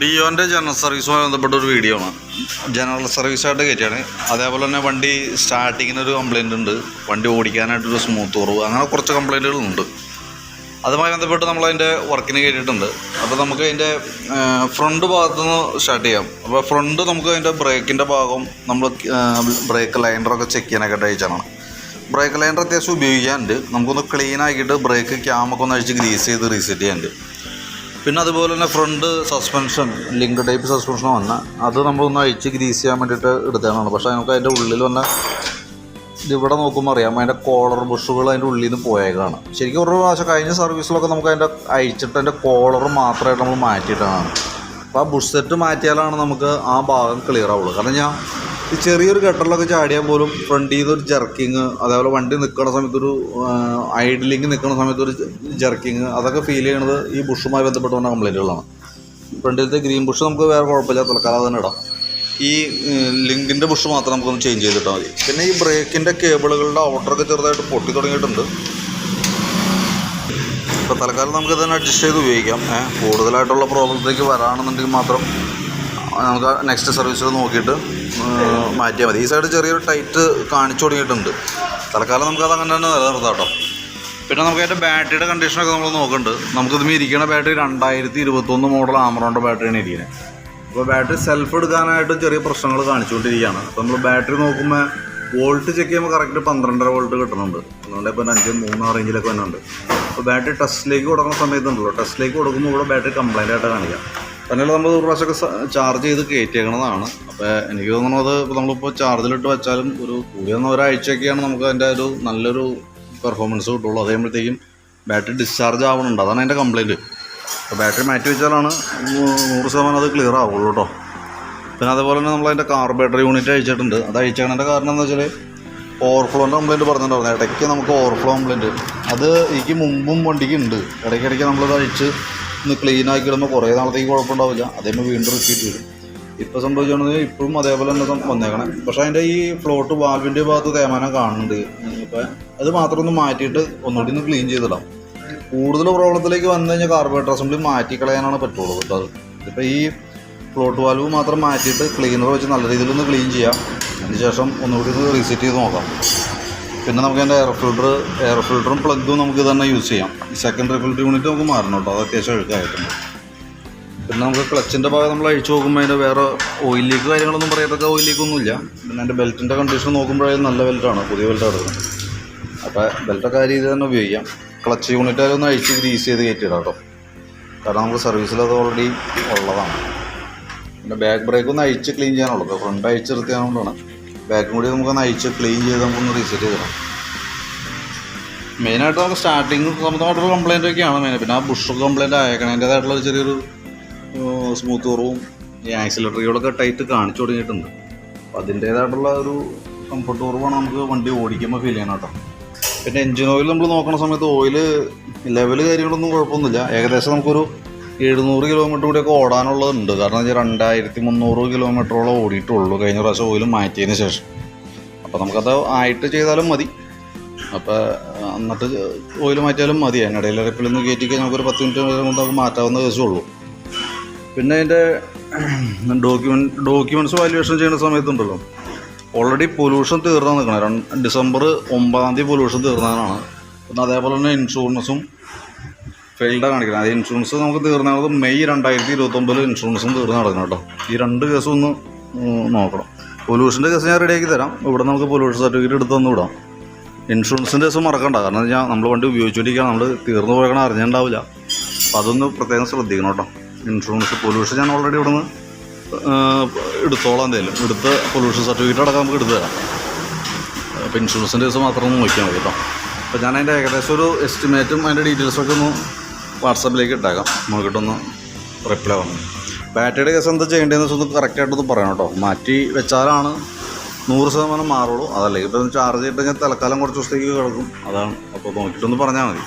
ഡിയോന്റെ general സർവീസുമായി ബന്ധപ്പെട്ട ഒരു video ആണ്. ജനറൽ സർവീസായിട്ട് കയറ്റിയാണ് അതേപോലെ തന്നെ വണ്ടി സ്റ്റാർട്ടിങ്ങിന് ഒരു കംപ്ലൈന്റ് ഉണ്ട്. വണ്ടി ഓടിക്കാനായിട്ടൊരു സ്മൂത്ത് കുറവ്. അങ്ങനെ കുറച്ച് കംപ്ലൈന്റുകളുണ്ട് അതുമായി ബന്ധപ്പെട്ട് നമ്മൾ അതിന്റെ വർക്കിന് കയറ്റിയിട്ടുണ്ട് അപ്പോൾ നമുക്ക് അതിന്റെ ഫ്രണ്ട് ഭാഗത്തു നിന്ന് സ്റ്റാർട്ട് ചെയ്യാം. അപ്പോൾ ഫ്രണ്ട് നമുക്ക് അതിന്റെ ബ്രേക്കിന്റെ ഭാഗം നമ്മൾ ബ്രേക്ക് ലൈൻഡറൊക്കെ ചെക്ക് ചെയ്യാനൊക്കെ അയച്ചാണ് ബ്രേക്ക് ലൈൻഡർ അത്യാവശ്യം ഉപയോഗിക്കാനുണ്ട്. നമുക്കൊന്ന് ക്ലീൻ ആക്കിയിട്ട് ബ്രേക്ക് ക്യാമൊക്കെ ഒന്ന് അഴിച്ച് ഗ്രീസ് ചെയ്ത് റീസെറ്റ് ചെയ്യാനുണ്ട്. പിന്നെ അതുപോലെ തന്നെ front suspension link type suspension വന്ന അത് നമ്മളൊന്ന് അഴിച്ച് ഗ്രീസ് ചെയ്യാൻ വേണ്ടിയിട്ട് എടുത്തതാണ് പക്ഷേ നമുക്ക് അതിന്റെ ഉള്ളിൽ വന്ന ഇവിടെ നോക്കുമ്പോൾ അറിയാം അതിന്റെ കോളർ ബുഷുകൾ അതിന്റെ ഉള്ളിൽ നിന്ന് പോയേക്കാണ്. ശരിക്കും ഒരു പ്രാവശ്യം കഴിഞ്ഞ സർവീസിലൊക്കെ നമുക്ക് അതിന്റെ അഴിച്ചിട്ട് അതിന്റെ കോളർ മാത്രമായിട്ട് നമ്മൾ മാറ്റിയിട്ടാണ്. അപ്പോൾ ആ ബുഷ് സെറ്റ് മാറ്റിയാലാണ് നമുക്ക് ആ ഭാഗം ക്ലിയർ ആവുള്ളൂ. കാരണം ഞാൻ ഈ ചെറിയൊരു ഗട്ടറിലൊക്കെ ചാടിയാൽ പോലും ഫ്രണ്ടിൽ നിന്ന് ഒരു ജർക്കിങ് അതേപോലെ വണ്ടി നിൽക്കുന്ന സമയത്തൊരു ഐഡിലിങ് നിൽക്കുന്ന സമയത്തൊരു ജർക്കിങ് അതൊക്കെ ഫീൽ ചെയ്യണത് ഈ ബുഷുമായി ബന്ധപ്പെട്ട് വന്ന കംപ്ലൈന്റുകളാണ് ഫ്രണ്ടിലത്തെ ഗ്രീൻ ബുഷ് നമുക്ക് വേറെ കുഴപ്പമില്ല തൽക്കാലം തന്നെ ഇടാം. ഈ ലിങ്കിന്റെ ബുഷ് മാത്രം നമുക്കൊന്ന് ചേഞ്ച് ചെയ്തിട്ടാൽ മതി. പിന്നെ ഈ ബ്രേക്കിന്റെ കേബിളുകളുടെ ഔട്ടറൊക്കെ ചെറുതായിട്ട് പൊട്ടി തുടങ്ങിയിട്ടുണ്ട്. ഇപ്പോൾ തൽക്കാലം നമുക്ക് തന്നെ അഡ്ജസ്റ്റ് ചെയ്ത് ഉപയോഗിക്കാം. കൂടുതലായിട്ടുള്ള പ്രോബ്ലത്തിലേക്ക് വരാണെന്നുണ്ടെങ്കിൽ മാത്രം നമുക്ക് നെക്സ്റ്റ് സർവീസിൽ നോക്കിയിട്ട് മാറ്റിയാൽ മതി. ഈ സൈഡ് ചെറിയൊരു ടൈറ്റ് കാണിച്ചു തുടങ്ങിയിട്ടുണ്ട്. തൽക്കാലം നമുക്കത് അങ്ങനെ തന്നെ നിലനിർത്താം കേട്ടോ. പിന്നെ നമുക്ക് അതിന്റെ ബാറ്ററിയുടെ കണ്ടീഷനൊക്കെ നമ്മൾ നോക്കുന്നുണ്ട് നമുക്കിത് ഇരിക്കുന്ന ബാറ്ററി രണ്ടായിരത്തി ഇരുപത്തൊന്ന് മോഡൽ ആമറോണിന്റെ ബാറ്ററിയാണ് ഇരിക്കുന്നത് അപ്പോൾ ബാറ്ററി സെൽഫ് എടുക്കാനായിട്ട് ചെറിയ പ്രശ്നങ്ങൾ കാണിച്ചുകൊണ്ടിരിക്കുകയാണ്. അപ്പോൾ നമ്മൾ ബാറ്ററി നോക്കുമ്പോൾ വോൾട്ട് ചെക്ക് ചെയ്യുമ്പോൾ കറക്റ്റ് പന്ത്രണ്ടര വോൾട്ട് കിട്ടുന്നുണ്ട്. അതുകൊണ്ട് ഇപ്പോൾ അഞ്ച് മൂന്ന് റേഞ്ചിലൊക്കെ വരുന്നുണ്ട് അപ്പോൾ ബാറ്ററി ടെസ്റ്റിലേക്ക് കൊടുക്കുന്ന സമയത്തുണ്ടല്ലോ. ടെസ്റ്റിലേക്ക് കൊടുക്കുമ്പോൾ ഇവിടെ ബാറ്ററി കംപ്ലൈന്റ് ആയിട്ട് കാണിക്കാം. തന്നെയല്ല നമ്മൾ ഒരു പ്രാവശ്യമൊക്കെ ചാർജ് ചെയ്ത് കയറ്റിയേക്കണതാണ്. അപ്പോൾ എനിക്ക് തോന്നുന്നത് ഇപ്പോൾ നമ്മളിപ്പോൾ ചാർജിലിട്ട് വെച്ചാലും ഒരു കൂടി വന്ന ഒരാഴ്ചയൊക്കെയാണ് നമുക്ക് അതിന്റെ ഒരു നല്ലൊരു പെർഫോമൻസ് കിട്ടുള്ളൂ. അത് കഴിയുമ്പോഴത്തേക്കും ബാറ്ററി ഡിസ്ചാർജ് ആവണുണ്ട്. അതാണ് അതിന്റെ കംപ്ലയിന്റ് അപ്പോൾ ബാറ്ററി മാറ്റി വെച്ചാലാണ് നൂറ് ശതമാനം അത് ക്ലിയർ ആവുള്ളൂ കേട്ടോ. പിന്നെ അതുപോലെ തന്നെ നമ്മളതിന്റെ കാർ കാർബേറ്റർ യൂണിറ്റ് അയച്ചിട്ടുണ്ട്. അത് അയച്ചേക്കണതിന്റെ കാരണം എന്താ വെച്ചാൽ ഓവർഫ്ലോന്റെ കംപ്ലയിന്റ് പറഞ്ഞിട്ടുണ്ടായിരുന്നു. ഇടയ്ക്ക് നമുക്ക് ഓവർഫ്ലോ കംപ്ലയിന്റ് അത് എനിക്ക് മുമ്പും വണ്ടിക്ക് ഉണ്ട്. ഇടയ്ക്കിടയ്ക്ക് നമ്മളത് അഴിച്ച് ഒന്ന് ക്ലീൻ ആക്കി ഇടുമ്പോൾ കുറേ നാളത്തേക്ക് കുഴപ്പമുണ്ടാവില്ല. അതേപോലെ വീണ്ടും റിപ്പീറ്റ് വരും ഇപ്പോൾ സംഭവിച്ചാണെങ്കിൽ ഇപ്പോഴും അതേപോലെ തന്നെ വന്നേക്കണേ. പക്ഷേ അതിന്റെ ഈ ഫ്ലോട്ട് വാൽവിന്റെ ഭാഗത്ത് തേമാനം കാണുന്നുണ്ട്. ഇപ്പം അത് മാത്രം ഒന്ന് മാറ്റിയിട്ട് ഒന്നുകൂടി ഒന്ന് ക്ലീൻ ചെയ്തിടാം. കൂടുതൽ പ്രോബ്ലത്തിലേക്ക് വന്നു കഴിഞ്ഞാൽ കാർബറേറ്റർ അസംബ്ലി മാറ്റിക്കളയാനാണ് പറ്റുള്ളൂ കേട്ടോ അത്. ഇതിപ്പോൾ ഈ ഫ്ലോട്ട് വാൽവ് മാത്രം മാറ്റിയിട്ട് ക്ലീനർ വെച്ച് നല്ല രീതിയിലൊന്ന് ക്ലീൻ ചെയ്യാം. അതിനുശേഷം ഒന്നുകൂടി ഒന്ന് റീസെറ്റ് ചെയ്ത് നോക്കാം. പിന്നെ നമുക്ക് അതിന്റെ എയർ ഫിൽറ്റർ എയർ ഫിൽറ്ററും പ്ലഗും നമുക്ക് തന്നെ യൂസ് ചെയ്യാം. സെക്കൻഡറി ഫിൽറ്റർ യൂണിറ്റ് നമുക്ക് മാറണം കേട്ടോ. അത് അത്യാവശ്യം അഴുക്കായിട്ടുണ്ട് പിന്നെ നമുക്ക് ക്ലച്ചിന്റെ ഭാഗം നമ്മൾ അഴിച്ചു നോക്കുമ്പോൾ അതിന്റെ വേറെ ഓയിൽ ലീക്ക് കാര്യങ്ങളൊന്നും പറയത്തക്ക ഓയിൽ ലീക്കൊന്നുമില്ല പിന്നെ അതിന്റെ ബെൽറ്റിന്റെ കണ്ടീഷൻ നോക്കുമ്പോഴായാലും നല്ല ബെൽറ്റാണ് പുതിയ ബെൽറ്റാണ് എടുക്കുന്നത്. അപ്പോൾ ബെൽറ്റൊക്കെ ആ രീതിയിൽ തന്നെ ഉപയോഗിക്കാം. ക്ലച്ച് യൂണിറ്റ് ആയാലും ഒന്ന് അഴിച്ച് ഗ്രീസ് ചെയ്ത് കയറ്റിയിടാം കേട്ടോ. കാരണം നമുക്ക് സർവീസിൽ അത് ഓൾറെഡി ഉള്ളതാണ്. പിന്നെ ബാക്ക് ബ്രേക്ക് ഒന്ന് അഴിച്ച് ക്ലീൻ ചെയ്യാനുള്ളത് ഫ്രണ്ട് അഴിച്ച് നിർത്തിയാകൊണ്ടാണ് ബാക്കും കൂടി നമുക്കൊന്ന് അഴിച്ച് ക്ലീൻ ചെയ്ത് നമുക്കൊന്ന് റീസെറ്റ് ചെയ്തിടാം മെയിനായിട്ട് നമുക്ക് സ്റ്റാർട്ടിങ് സംബന്ധമായിട്ടുള്ള കംപ്ലൈന്റ് ഒക്കെയാണ് മെയിൻ പിന്നെ ആ ബുഷ് കംപ്ലൈന്റ് ഒരു ചെറിയൊരു സ്മൂത്ത് കുറവും ഈ ആക്സിലേറ്ററുകളൊക്കെ ടൈറ്റ് കാണിച്ചു തുടങ്ങിയിട്ടുണ്ട്. അപ്പോൾ അതിന്റേതായിട്ടുള്ള ഒരു കംഫർട്ട് കുറവാണ് നമുക്ക് വണ്ടി ഓടിക്കുമ്പോൾ ഫീൽ ചെയ്യണം കേട്ടോ. പിന്നെ എൻജിൻ ഓയിൽ നമ്മൾ നോക്കുന്ന സമയത്ത് ഓയിൽ ലെവൽ കാര്യങ്ങളൊന്നും കുഴപ്പമൊന്നുമില്ല. ഏകദേശം നമുക്കൊരു എഴുന്നൂറ് കിലോമീറ്റർ കൂടിയൊക്കെ ഓടാനുള്ളതുണ്ട്. കാരണം വെച്ചാൽ രണ്ടായിരത്തി മുന്നൂറ് കിലോമീറ്ററോളം ഓടിയിട്ടുള്ളൂ. കഴിഞ്ഞ പ്രാവശ്യം ഓയിൽ മാറ്റിയതിന് ശേഷം. അപ്പോൾ നമുക്കത് ആയിട്ട് ചെയ്താലും മതി. അപ്പോൾ എന്നിട്ട് ഓയിൽ മാറ്റിയാലും മതി. അതിനിടയിൽ നിന്ന് കയറ്റി കഴിഞ്ഞാൽ നമുക്കൊരു പത്ത് മിനിറ്റ് കൊണ്ട് നമുക്ക് മാറ്റാവുന്ന ഉള്ളൂ. പിന്നെ അതിന്റെ ഡോക്യുമെന്റ് ഡോക്യുമെന്റ്സ് വാല്യുവേഷൻ ചെയ്യുന്ന സമയത്തുണ്ടല്ലോ ഓൾറെഡി പൊല്യൂഷൻ തീർന്നാൽ നിൽക്കണം. ഡിസംബർ ഒമ്പതാം തീയതി പൊല്യൂഷൻ തീർന്നാലാണ് പിന്നെ അതേപോലെ തന്നെ ഇൻഷുറൻസും ഫെയിൽഡാണ് കാണിക്കുന്നത്. അത് ഇൻഷുറൻസ് നമുക്ക് തീർന്നത് മെയ് രണ്ടായിരത്തി ഇരുപത്തൊമ്പതിൽ ഇൻഷുറൻസും തീർന്നു നടക്കണം കേട്ടോ. ഈ രണ്ട് കേസും ഒന്ന് നോക്കണം. പൊല്യൂഷന്റെ കേസ് ഞാൻ റെഡിയാക്കി തരാം. ഇവിടെ നമുക്ക് പൊല്യൂഷൻ സർട്ടിഫിക്കറ്റ് എടുത്ത് തന്നു വിടാം. ഇൻഷുറൻസിന്റെ കേസ് മറക്കണ്ട. കാരണം ഞാൻ നമ്മൾ വണ്ടി ഉപയോഗിച്ചുകൊണ്ടിരിക്കുകയാണ് നമ്മൾ തീർന്നു പോയക്കണം അറിഞ്ഞിട്ടുണ്ടാവില്ല. അപ്പോൾ അതൊന്ന് പ്രത്യേകം ശ്രദ്ധിക്കണം കേട്ടോ. ഇൻഷുറൻസ് പൊല്യൂഷൻ ഞാൻ ഓൾറെഡി ഇവിടെ നിന്ന് എടുത്തോളാം എന്തായാലും. എടുത്ത് പൊല്യൂഷൻ സർട്ടിഫിക്കറ്റ് അടക്കം നമുക്ക് എടുത്ത് തരാം. അപ്പോൾ ഇൻഷുറൻസിന്റെ കേസ് മാത്രം ഒന്ന് നോക്കിയാൽ മതി കേട്ടോ. അപ്പോൾ ഞാൻ അതിന്റെ ഏകദേശം ഒരു എസ്റ്റിമേറ്റും അതിന്റെ ഡീറ്റെയിൽസൊക്കെ ഒന്ന് വാട്സാപ്പിലേക്ക് ഇട്ടേക്കാം. നോക്കിയിട്ടൊന്ന് റിപ്ലൈ വന്നു. ബാറ്ററിയുടെ കേസ് എന്താ ചെയ്യേണ്ടതെന്ന് വെച്ചാൽ ഒന്ന് കറക്റ്റായിട്ടൊന്ന് പറയണം കേട്ടോ. മാറ്റി വെച്ചാലാണ് നൂറ് ശതമാനം മാറുള്ളൂ. അതല്ലേ? ഇപ്പോൾ ചാർജ് ചെയ്തിട്ടെങ്കിൽ തൽക്കാലം കുറച്ച് ദിവസത്തേക്ക് കിടക്കും. അതാണ്. അപ്പോൾ നോക്കിയിട്ടൊന്ന് പറഞ്ഞാൽ മതി.